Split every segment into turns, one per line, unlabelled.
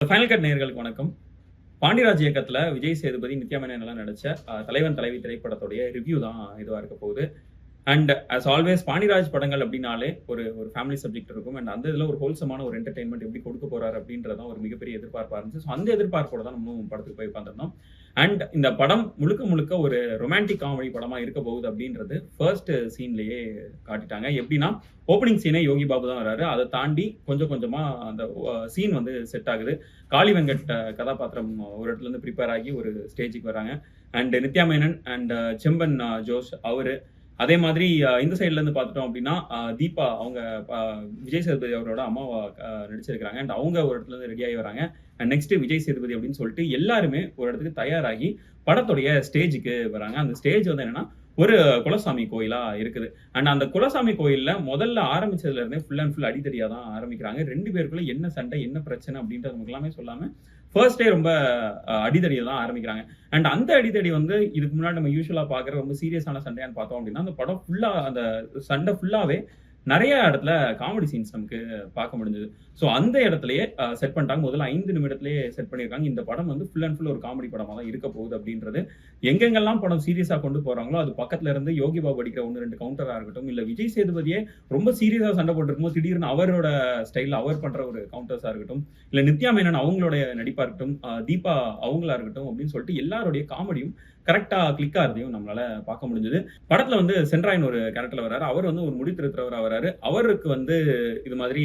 Final cut நேர்களுக்கு வணக்கம். பாண்டியராஜ் இயக்கத்தில் விஜய் சேதுபதி நித்யா மேனன் எல்லாம் தலைவன் தலைவி திரைப்படத்துடைய ரிவ்யூ தான் இதுவாக இருக்க போகுது. அண்ட் அஸ் ஆல்வேஸ் பாண்டிராஜ் படங்கள் அப்படின்னாலே ஒரு ஒரு ஃபேமிலி சப்ஜெக்ட் இருக்கும். அண்ட் அந்த இதில் ஒரு ஹோல்சமான ஒரு என்டர்டைன்மெண்ட் எப்படி கொடுக்க போறாரு அப்படின்றதான் ஒரு மிகப்பெரிய எதிர்பார்ப்பாக இருந்துச்சு. ஸோ அந்த எதிர்பார்ப்போட தான் நம்ம படத்துக்கு போய் பார்த்துருந்தோம் அண்ட் இந்த படம் முழுக்க முழுக்க ஒரு ரொமான்டிக் காமெடி படமாக இருக்க போகுது அப்படின்றது ஃபர்ஸ்ட் சீன்லேயே காட்டிட்டாங்க. எப்படின்னா ஓப்பனிங் சீனே யோகி பாபு தான் வராரு அதை தாண்டி கொஞ்சம் கொஞ்சமாக அந்த சீன் வந்து செட் ஆகுது. காளி வெங்கட் கதாபாத்திரம் ஒரு இடத்துல இருந்து ப்ரிப்பேர் ஆகி ஒரு ஸ்டேஜுக்கு வராங்க அண்ட் நித்யா மேனன் அண்ட் செம்பன் ஜோஷ் அவரு அதே மாதிரி இந்த சைட்ல இருந்து பார்த்துட்டோம் அப்படின்னா தீபா அவங்க விஜய் சேதுபதி அவரோட அம்மாவா நடிச்சிருக்கிறாங்க. அண்ட் அவங்க ஒரு இடத்துல இருந்து ரெடி ஆகி வராங்க. அண்ட் நெக்ஸ்ட் விஜய் சேதுபதி அப்படின்னு சொல்லிட்டு எல்லாருமே ஒரு இடத்துக்கு தயாராகி படத்துடைய ஸ்டேஜுக்கு வராங்க. அந்த ஸ்டேஜ் வந்து என்னன்னா ஒரு குலசாமி கோயிலா இருக்குது. அண்ட் அந்த குலசாமி கோயில்ல முதல்ல ஆரம்பிச்சதுல இருந்தே ஃபுல் அண்ட் ஃபுல் அடித்தடியா தான் ஆரம்பிக்கிறாங்க. ரெண்டு பேருக்குள்ள என்ன சண்டை என்ன பிரச்சனை அப்படின்றது நமக்கு எல்லாமே சொல்லாம ஃபர்ஸ்டே டே ரொம்ப அஹ், தான் ஆரம்பிக்கிறாங்க. அண்ட் அந்த அடிதடி வந்து இதுக்கு முன்னாடி நம்ம யூஸ்வலா பாக்குற ரொம்ப சீரியஸான சண்டையான்னு பார்த்தோம் அப்படின்னா அந்த படம் ஃபுல்லா அந்த சண்டை ஃபுல்லாவே நிறைய இடத்துல காமெடி சீன்ஸ் நமக்கு பார்க்க முடிஞ்சது. ஸோ அந்த இடத்துலயே செட் பண்ணிட்டாங்க. முதல்ல ஐந்து நிமிடத்திலேயே செட் பண்ணியிருக்காங்க. இந்த படம் வந்து ஃபுல் அண்ட் ஃபுல் ஒரு காமெடி படமாக தான் இருக்க போகுது அப்படின்றது எங்கெங்கெல்லாம் படம் சீரியஸாக கொண்டு போகிறாங்களோ அது பக்கத்துல இருந்து யோகி பாபு அடிக்கிற ஒன்று ரெண்டு கவுண்டராக இருக்கட்டும் இல்லை விஜய் சேதுபதியே ரொம்ப சீரியஸாக சண்டை போட்டுருக்கும்போது திடீர்னு அவரோட ஸ்டைலில் அவர் பண்ணுற ஒரு கவுண்டர்ஸாக இருக்கட்டும் இல்லை நித்யா மேனன் அவங்களுடைய நடிப்பாக இருக்கட்டும் தீபா அவங்களா இருக்கட்டும் அப்படின்னு சொல்லிட்டு எல்லாருடைய காமெடியும் கரெக்டாக கிளிக் ஆகிறதையும் நம்மளால பார்க்க முடிஞ்சது. படத்தில் வந்து சென்ட்ராயின் ஒரு கேரக்டர்ல வராரு அவர் வந்து ஒரு முடி திருத்துறவரா வராரு அவருக்கு வந்து இது மாதிரி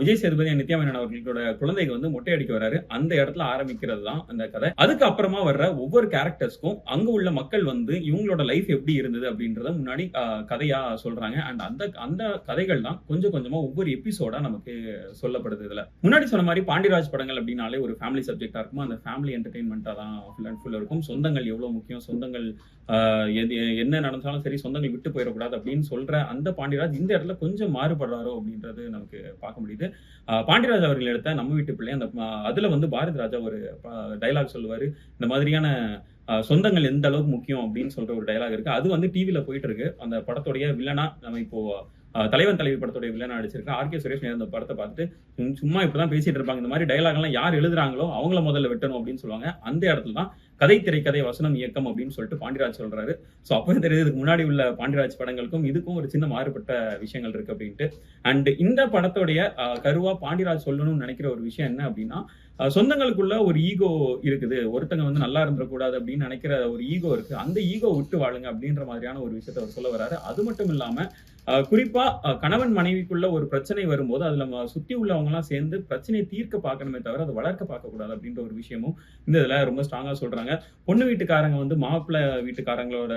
விஜய் சேதுபதி and நித்யா மேனன் அவர்களோட குழந்தைக்கு வந்து மொட்டை அடிக்க வராரு. அந்த இடத்துல ஆரம்பிக்கிறது தான் அந்த கதை. அதுக்கு அப்புறமா வர்ற ஒவ்வொரு கேரக்டர்ஸ்க்கும் அங்க உள்ள மக்கள் வந்து இவங்களோட லைஃப் எப்படி இருந்தது அப்படின்றத முன்னாடி கதையா சொல்றாங்க. அண்ட் அந்த அந்த கதைகள் தான் கொஞ்சம் கொஞ்சமா ஒவ்வொரு எபிசோடா நமக்கு சொல்லப்படுது இதுல. முன்னாடி சொன்ன மாதிரி பாண்டியராஜ் படங்கள் அப்படின்னாலே ஒரு ஃபேமிலி சப்ஜெக்டா இருக்கும் அந்த ஃபேமிலி என்டர்டைன்மெண்டா தான் ஃபுல் அண்ட் ஃபுல் இருக்கும். சொந்தங்கள் எவ்வளவு முக்கியம் சொந்தங்கள் எது என்ன நடந்தாலும் சரி சொந்தங்கள் விட்டு போயிடக்கூடாது அப்படின்னு சொல்ற அந்த பாண்டியராஜ் இந்த இடத்துல கொஞ்சம் மாறுபடுறாரோ அப்படின்றது நமக்கு பார்க்க முடியுது பாண்டியராஜ் அவர்கள் எடுத்த நம்ம வீட்டு பிள்ளை அந்த அதுல வந்து பாரதி ராஜா ஒரு டைலாக் சொல்லுவாரு. இந்த மாதிரியான சொந்தங்கள் எந்த அளவுக்கு முக்கியம் அப்படின்னு சொல்ற ஒரு டைலாக் இருக்கு. அது வந்து டிவியில போயிட்டு இருக்கு. அந்த படத்துடைய வில்லனா நம்ம இப்போ தலைவன் தலைவி படத்துடைய வில்லனா நடிச்சிருக்கேன் ஆர் கே சுரேஷ் அந்த படத்தை பார்த்துட்டு சும்மா இப்பதான் பேசிட்டு இருப்பாங்க. இந்த மாதிரி டைலாக் எல்லாம் யார் எழுதுறாங்களோ அவங்கள முதல்ல வெட்டணும் அப்படின்னு சொல்லுவாங்க. அந்த இடத்துல தான் கதை திரைக்கதை வசனம் இயக்கம் அப்படின்னு சொல்லிட்டு பாண்டியராஜ் சொல்றாரு. ஸோ அப்போ தெரியுது இதுக்கு முன்னாடி உள்ள பாண்டியராஜ் படங்களுக்கும் இதுக்கும் ஒரு சின்ன மாறுபட்ட விஷயங்கள் இருக்கு அப்படின்ட்டு. அண்ட் இந்த படத்துடைய கருவா பாண்டியராஜ் சொல்லணும்னு நினைக்கிற ஒரு விஷயம் என்ன அப்படின்னா சொந்தங்களுக்குள்ள ஒரு ஈகோ இருக்குது. ஒருத்தங்க வந்து நல்லா இருந்துடக்கூடாது அப்படின்னு நினைக்கிற ஒரு ஈகோ இருக்கு. அந்த ஈகோ விட்டு வாழுங்க அப்படின்ற மாதிரியான ஒரு விஷயத்த அவர் சொல்ல வராரு அது மட்டும் இல்லாம குறிப்பா கணவன் மனைவிக்குள்ள ஒரு பிரச்சனை வரும்போது அதுல நம்ம சுத்தி உள்ளவங்க எல்லாம் சேர்ந்து பிரச்சனையை தீர்க்க பார்க்கணுமே தவிர அதை வளர்க்க பார்க்க கூடாது அப்படின்ற ஒரு விஷயமும் இந்த இதுல ரொம்ப ஸ்ட்ராங்கா சொல்றாங்க. பொண்ணு வீட்டுக்காரங்க வந்து மாப்பிள்ளை வீட்டுக்காரங்களோட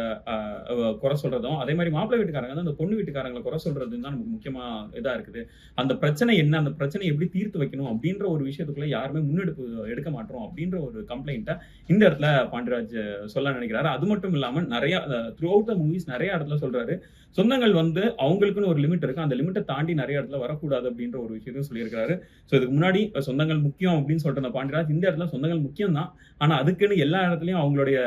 குறை சொல்றதும் அதே மாதிரி மாப்பிள்ளை வீட்டுக்காரங்க வந்து அந்த பொண்ணு வீட்டுக்காரங்களை குறை சொல்றதும் தான் நமக்கு முக்கியமா இதா இருக்குது. அந்த பிரச்சனை என்ன அந்த பிரச்சனை எப்படி தீர்த்து வைக்கணும் அப்படின்ற ஒரு விஷயத்துக்குள்ள யாருமே முன்னெடுப்பு எடுக்க மாட்டோம் அப்படின்ற ஒரு கம்ப்ளைண்ட்டை இந்த இடத்துல பாண்டியராஜ் சொல்ல நினைக்கிறாரு. அது மட்டும் இல்லாம நிறைய த்ரூ அவுட் த மூவிஸ் நிறைய இடத்துல சொல்றாரு. சொந்தங்கள் வந்து அவங்களுக்குன்னு ஒரு லிமிட் இருக்கு. அந்த லிமிட்டை தாண்டி நிறைய இடத்துல வரக்கூடாது அப்படின்ற ஒரு விஷயத்தையும் சொல்லியிருக்காரு ஸோ இதுக்கு முன்னாடி சொந்தங்கள் முக்கியம் அப்படின்னு சொல்லிட்டு அந்த பாண்டியராஜ் இந்த இடத்துல சொந்தங்கள் முக்கியம் தான் ஆனா அதுக்குன்னு எல்லா இடத்துலயும் அவங்களுடைய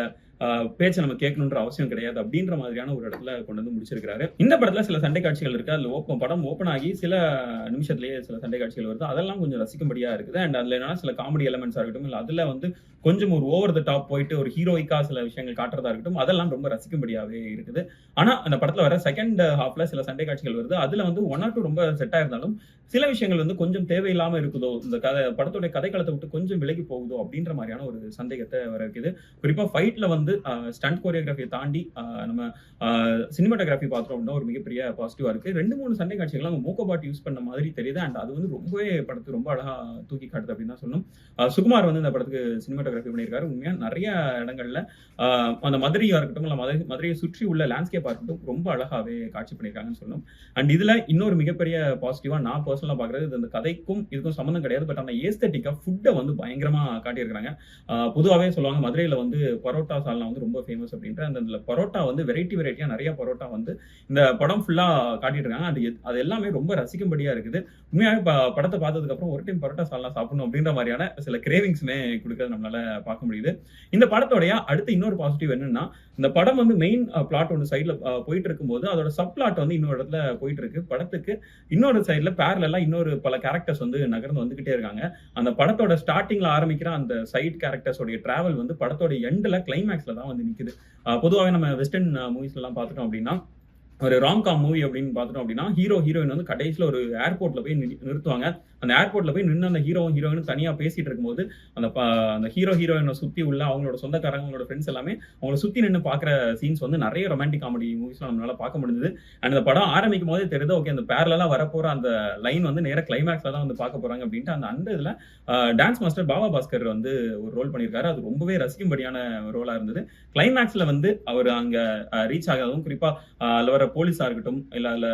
பேச்சை நம்ம கேட்கணுன்ற அவசியம் கிடையாது அப்படின்ற மாதிரியான ஒரு இடத்துல கொண்டு வந்து முடிச்சிருக்காரு இந்த படத்துல சில சண்டை காட்சிகள் இருக்கு. அதுல ஓப்பன் படம் ஓப்பன் ஆகி சில நிமிஷத்துலயே சில சண்டை காட்சிகள் வருது. அதெல்லாம் கொஞ்சம் ரசிக்கும்படியா இருக்குது. அண்ட் அதுல என்னன்னா சில காமெடி எலமெண்ட்ஸா இருக்கட்டும் இல்ல அதுல வந்து கொஞ்சம் ஒரு ஓவர் த டாப் போயிட்டு ஒரு ஹீரோயிக்கா சில விஷயங்கள் காட்டுறதா இருக்கட்டும் அதெல்லாம் ரொம்ப ரசிக்கும்படியாவே இருக்குது. ஆனா அந்த படத்துல வர செகண்ட் ஹாஃப்ல சில சண்டை காட்சிகள் வருது. அதுல வந்து ஒன் ஆர் டூ ரொம்ப செட் ஆயிருந்தாலும் சில விஷயங்கள் வந்து கொஞ்சம் தேவையில்லாம இருக்குதோ இந்த கதை படத்துடைய கதைக்களத்தை விட்டு கொஞ்சம் விலகி போகுதோ அப்படின்ற மாதிரியான ஒரு சந்தேகத்தை வர இருக்குது. குறிப்பா ஃபைட்ல வந்து ஸ்டண்ட் கோரியோகிராஃபியை தாண்டி நம்ம சினிமாட்டோகிராஃபி பார்த்தோம் அப்படின்னா ஒரு மிகப்பெரிய பாசிட்டிவா இருக்கு. ரெண்டு மூணு சண்டை காட்சிகள் அவங்க மோக்கோபாட் யூஸ் பண்ண மாதிரி தெரியுது. அண்ட் அது வந்து ரொம்பவே படத்துக்கு ரொம்ப அழகா தூக்கி காட்டுது அப்படின்னு தான் சொல்லணும். சுகுமார் வந்து இந்த படத்துக்கு சினிமாட்டோகிராஃபி பண்ணியிருக்காரு. உண்மையா நிறைய இடங்கள்ல அந்த மதுரையா இருக்கட்டும் இல்ல மதுரை மதுரையை சுற்றி உள்ள லேண்ட்ஸ்கேப்பா இருக்கட்டும் ரொம்ப அழகாவே காட்சி பண்ணியிருக்காங்கன்னு சொல்லணும். அண்ட் இதுல இன்னொரு மிகப்பெரிய பாசிட்டிவா நான் பர்சனலா பாக்குறது இது இந்த கதைக்கும் இதுக்கும் சம்மந்தம் கிடையாது. பட் ஆனா ஏஸ்தட்டிக்கா ஃபுட்டை வந்து பயங்கரமா காட்டியிருக்காங்க பொதுவாகவே சொல்லுவாங்க மதுரையில வந்து பரோட்டா சால்னா சால்னா வந்து ரொம்ப ஃபேமஸ் அப்படின்ற அந்த பரோட்டா வந்து வெரைட்டி வெரைட்டியாக நிறைய பரோட்டா வந்து இந்த படம் ஃபுல்லா காட்டிட்டு இருக்காங்க அது அது எல்லாமே ரொம்ப ரசிக்கும்படியாக இருக்குது. உண்மையாவே படத்தை பார்த்ததுக்கு அப்புறம் ஒரு டைம் பரோட்டா சால்லாம் சாப்பிடணும் அப்படின்ற மாதிரியான சில கிரேவிங்ஸ்மே கொடுக்கறது நம்மளால பார்க்க முடியுது. இந்த படத்தோடைய அடுத்து இன்னொரு பாசிட்டிவ் என்னன்னா இந்த படம் வந்து மெயின் பிளாட் ஒன்று சைடில் போயிட்டு இருக்கும்போது அதோட சப் பிளாட் வந்து இன்னொரு இடத்துல போயிட்டு இருக்கு படத்துக்கு இன்னொரு சைடில் பேரலா இன்னொரு பல கேரக்டர்ஸ் வந்து நகர்ந்து வந்துகிட்டே இருக்காங்க. அந்த படத்தோட ஸ்டார்டிங்ல ஆரம்பிக்கிற அந்த சைட் கேரக்டர்ஸோடைய டிராவல் வந்து படத்தோட எண்ட்ல கிளைமேக்ஸ்ல தான் வந்து நிக்குது. பொதுவாகவே நம்ம வெஸ்டர்ன் மூவிஸ்லாம் எல்லாம் பார்த்துட்டோம் அப்படின்னா ஒரு ராம்காம் மூவி அப்படின்னு பார்த்துட்டோம் அப்படின்னா ஹீரோ ஹீரோயின் வந்து கடைசியில் ஒரு ஏர்போர்ட்ல போய் நிறுத்துவாங்க. அந்த ஏர்போர்ட்ல போய் நின்று அந்த ஹீரோ ஹீரோயின் தனியா பேசிட்டு இருக்கும்போது அந்த அந்த ஹீரோ ஹீரோயினை சுத்தி உள்ள அவங்களோட சொந்தக்காரங்க அவங்களோட ஃப்ரெண்ட்ஸ் எல்லாமே அவங்கள சுத்தி நின்று பாக்குற சீன்ஸ் வந்து நிறைய ரொமான்டிக் காமெடி மூவிஸ்லாம் நம்மளால பார்க்க முடிஞ்சது. அண்ட் அந்த படம் ஆரம்பிக்கும் போதே தெரியுது ஓகே அந்த பேரலாம் வரப்போற அந்த லைன் வந்து நேர கிளைமேக்ஸ்ல தான் வந்து பார்க்க போறாங்க அப்படின்ட்டு அந்த அந்த இதுல டான்ஸ் மாஸ்டர் பாபா பாஸ்கர் வந்து ஒரு ரோல் பண்ணியிருக்காரு. அது ரொம்பவே ரசிக்கும்படியான ரோலா இருந்தது. கிளைமேக்ஸ்ல வந்து அவர் அங்க ரீச் ஆகாததும் குறிப்பா அதுல வர போலீஸா இருக்கட்டும் இல்ல அதுல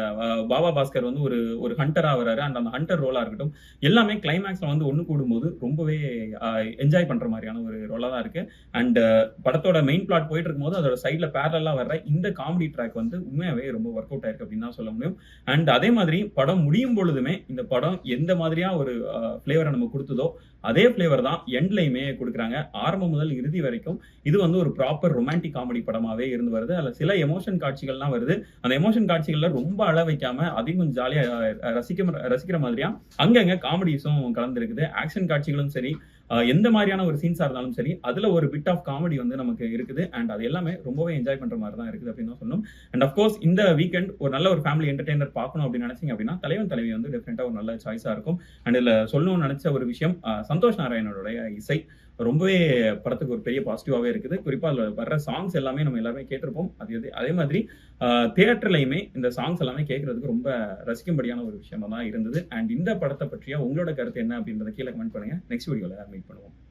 பாபா பாஸ்கர் வந்து ஒரு ஒரு ஹண்டரா வராரு. அண்ட் அந்த ஹண்டர் ரோலா இருக்கட்டும் எல்லாமே கிளைமேக்ஸ்ல வந்து ஒண்ணு கூடும்போது ரொம்பவே என்ஜாய் பண்ற மாதிரியான ஒரு ரோலா தான் இருக்கு. அண்ட் படத்தோட மெயின் பிளாட் போயிட்டு இருக்கும்போது அதோட சைடில் பேரலாக வர்ற இந்த காமெடி ட்ராக் வந்து உண்மையாவே ரொம்ப ஒர்க் அவுட் ஆயிருக்கு அப்படின்னு தான் சொல்ல முடியும். அண்ட் அதே மாதிரி படம் முடியும் பொழுதுமே இந்த படம் எந்த மாதிரியாக ஒரு ஃப்ளேவரை நம்ம கொடுத்ததோ அதே ஃப்ளேவர் தான் எண்ட்லையுமே கொடுக்குறாங்க. ஆரம்பம் முதல் இறுதி வரைக்கும் இது வந்து ஒரு ப்ராப்பர் ரொமான்டிக் காமெடி படமாவே இருந்து வருது. அதில் சில எமோஷன் காட்சிகள்லாம் வருது. அந்த எமோஷன் காட்சிகள்ல ரொம்ப அள வைக்காம அதையும் கொஞ்சம் ரசிக்க ரசிக்கிற மாதிரியா அங்கங்க காமெடிஸும் கலந்துருக்குது. ஆக்ஷன் காட்சிகளும் சரி எந்த மாதிரியான ஒரு சீன்ஸா இருந்தாலும் சரி அதுல ஒரு பிட் ஆஃப் காமெடி வந்து நமக்கு இருக்குது. அண்ட் அது எல்லாமே ரொம்பவே என்ஜாய் பண்ற மாதிரி தான் இருக்குது அப்படின்னு தான் சொல்லணும். அண்ட் அஃப்கோர்ஸ் இந்த வீக்கெண்ட் ஒரு நல்ல ஒரு ஃபேமிலி என்டர்டைனர் பார்க்கணும் அப்படின்னு நினைச்சீங்க அப்படின்னா தலைவன் தலைவி வந்து டெஃபினட்டா ஒரு நல்ல சாய்ஸா இருக்கும். அண்ட் இதுல சொல்லணும்னு நினைச்ச ஒரு விஷயம் சந்தோஷ் நாராயணனுடைய இசை. ரொம்பவே படத்துக்கு ஒரு பெரிய பாசிட்டிவாகவே இருக்குது. குறிப்பாக அதில் வர்ற சாங்ஸ் எல்லாமே நம்ம எல்லாருமே கேட்டிருப்போம். அது அதே மாதிரி தியேட்டர்லையுமே இந்த சாங்ஸ் எல்லாமே கேட்கறதுக்கு ரொம்ப ரசிக்கும்படியான ஒரு விஷயமா தான் இருந்தது. அண்ட் இந்த படத்தை பற்றிய உங்களோட கருத்து என்ன அப்படின்றத கீழே கமெண்ட் பண்ணுங்க. நெக்ஸ்ட் வீடியோவில் மீட் பண்ணுவோம்.